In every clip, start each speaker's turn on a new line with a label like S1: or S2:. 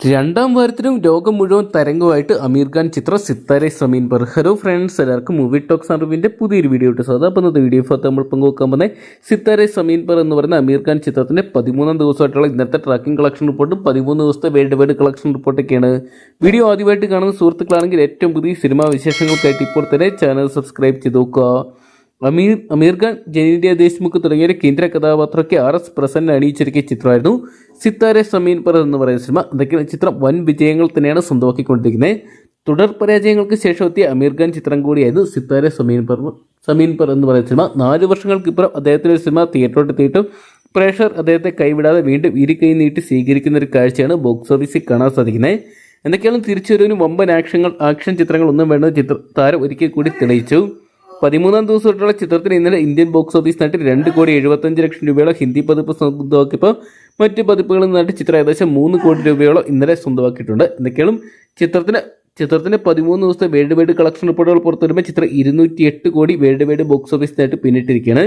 S1: രണ്ടാം വാരത്തിലും ലോകം മുഴുവൻ തരംഗമായിട്ട് അമീർ ഖാൻ ചിത്രം സിത്താരെ സമീൻ പർ ഹലോ ഫ്രണ്ട്സ് എല്ലാവർക്കും മൂവി ടോക്സ് അറിവിന്റെ പുതിയൊരു വീഡിയോ ഇട്ട് സാധാ അപ്പം ഇന്നത്തെ വീഡിയോ ഭാഗത്ത് നമ്മൾ പങ്കുവെക്കാൻ പോകുന്നത് സിത്താരെ സമീൻ പർ എന്ന് പറയുന്ന അമീർ ഖാൻ ചിത്രത്തിന്റെ പതിമൂന്നാം ദിവസമായിട്ടുള്ള ഇന്നത്തെ ട്രാക്കിംഗ് കളക്ഷൻ റിപ്പോർട്ടും പതിമൂന്ന് ദിവസത്തെ വേൾഡ് വൈഡ് കളക്ഷൻ റിപ്പോർട്ടൊക്കെയാണ് വീഡിയോ ആദ്യമായിട്ട് കാണുന്ന സുഹൃത്തുക്കളാണെങ്കിൽ ഏറ്റവും പുതിയ സിനിമാ വിശേഷങ്ങൾക്കായിട്ട് ഇപ്പോൾ തന്നെ ചാനൽ സബ്സ്ക്രൈബ് ചെയ്ത് നോക്കുക. അമീർ അമീർ ഖാൻ ജനീന്ത്യ ദേശ്മുഖ് തുടങ്ങിയ കേന്ദ്ര കഥാപാത്രമൊക്കെ ആർ എസ് പ്രസन्न അണിയിച്ചൊരുക്കിയ ചിത്രമായിരുന്നു സിത്താരെ സമീൻ പർ എന്ന് പറയുന്ന സിനിമ. അതൊക്കെ ചിത്രം. വൻ വിജയങ്ങൾ തന്നെയാണ് സ്വന്തമാക്കിക്കൊണ്ടിരിക്കുന്നത്. തുടർ പരാജയങ്ങൾക്ക് ശേഷം എത്തിയ അമീർ ഖാൻ ചിത്രം കൂടിയായിരുന്നു സിത്താരെ സമീൻ പർ സമീൻ പർ എന്ന് പറയുന്ന സിനിമ. നാല് വർഷങ്ങൾക്ക് ഇപ്പുറം അദ്ദേഹത്തിന്റെ ഒരു സിനിമ തിയേറ്ററോട്ട് തീട്ടും പ്രേക്ഷകർ അദ്ദേഹത്തെ കൈവിടാതെ വീണ്ടും ഇരിക്കൈ നീട്ടി സ്വീകരിക്കുന്ന ഒരു കാഴ്ചയാണ് ബോക്സ് ഓഫീസിൽ കാണാൻ സാധിക്കുന്നത്. എന്തൊക്കെയാണ് തിരിച്ചുവരവിന് വമ്പൻ ആക്ഷങ്ങൾ ആക്ഷൻ ചിത്രങ്ങൾ ഒന്നും വേണ്ട ചിത്ര താരം ഒരിക്കൽ കൂടി തെളിയിച്ചു. പതിമൂന്നാം ദിവസമായിട്ടുള്ള ചിത്രത്തിന് ഇന്നലെ ഇന്ത്യൻ ബോക്സ് ഓഫീസ് നാട്ടിൽ രണ്ട് കോടി എഴുപത്തഞ്ച് ലക്ഷം രൂപയോളം ഹിന്ദി പതിപ്പ് സ്വന്തമാക്കിയപ്പോൾ മറ്റ് പതിപ്പുകളിൽ നിന്നായിട്ട് ചിത്രം ഏകദേശം മൂന്ന് കോടി രൂപയോളം ഇന്നലെ സ്വന്തമാക്കിയിട്ടുണ്ട്. എന്തൊക്കെയാണ്? ചിത്രത്തിന് ചിത്രത്തിന്റെ പതിമൂന്ന് ദിവസത്തെ വേൾഡ് വൈഡ് കളക്ഷൻ റിപ്പോർട്ടുകൾ പുറത്തുവരുമ്പോൾ ചിത്രം ഇരുന്നൂറ്റി എട്ട് കോടി വേൾഡ് വൈഡ് ബോക്സ് ഓഫീസിനായിട്ട് പിന്നിട്ടിരിക്കുകയാണ്.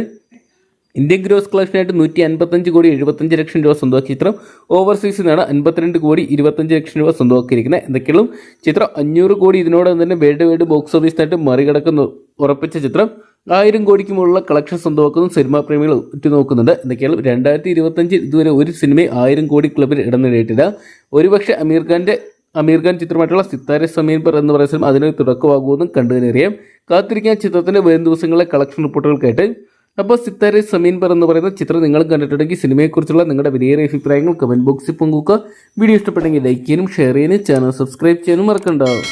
S1: ഇന്ത്യൻ ഗ്രോസ് കളക്ഷനായിട്ട് നൂറ്റി അൻപത്തഞ്ച് കോടി എഴുപത്തഞ്ച് ലക്ഷം രൂപ സ്വന്തമാക്കി ചിത്രം. ഓവർസീസ് നിന്നാണ് അൻപത്തിരണ്ട് കോടി ഇരുപത്തഞ്ച് ലക്ഷം രൂപ സ്വന്തമാക്കിയിരിക്കുന്നത്. എന്തൊക്കെയുള്ള? ചിത്രം അഞ്ഞൂറ് കോടി ഇതിനോടൊപ്പം തന്നെ വേൾഡ് വൈഡ് ബോക്സ് ഓഫീസിനായിട്ട് മറികടക്കുന്ന. ഉറപ്പിച്ച ചിത്രം ആയിരം കോടിക്ക് മുകളിലുള്ള കളക്ഷൻ സ്വന്തമാക്കുന്ന സിനിമാ പ്രേമികൾ ഉറ്റുനോക്കുന്നുണ്ട് എന്തൊക്കെയാണ് രണ്ടായിരത്തി ഇരുപത്തഞ്ചിൽ ഇതുവരെ ഒരു സിനിമയും ആയിരം കോടി ക്ലബിൽ ഇടം നേടിയിട്ടില്ല. ഒരുപക്ഷെ അമീർ ഖാന്റെ അമീർ ഖാൻ ചിത്രമായിട്ടുള്ള സിത്താര സമീൻ പർ എന്ന് പറയുന്ന സിനിമ അതിനൊരു തുടക്കമാകുമെന്നും കണ്ടുതന്നെറിയാം കാത്തിരിക്കാൻ ചിത്രത്തിന്റെ വരും ദിവസങ്ങളിലെ കളക്ഷൻ റിപ്പോർട്ടുകൾക്കായിട്ട് അപ്പോൾ സിത്താരെ സമീൻ പർ എന്ന് പറയുന്ന ചിത്രം നിങ്ങൾ കണ്ടിട്ടുണ്ടെങ്കിൽ സിനിമയെക്കുറിച്ചുള്ള നിങ്ങളുടെ വിലയേറിയ അഭിപ്രായങ്ങൾ കമന്റ് ബോക്സിൽ പങ്കുവെക്കുക. വീഡിയോ ഇഷ്ടപ്പെട്ടെങ്കിൽ ലൈക്ക് ചെയ്യാനും ഷെയർ ചെയ്യാനും ചാനൽ സബ്സ്ക്രൈബ് ചെയ്യാനും മറക്കണ്ടാവും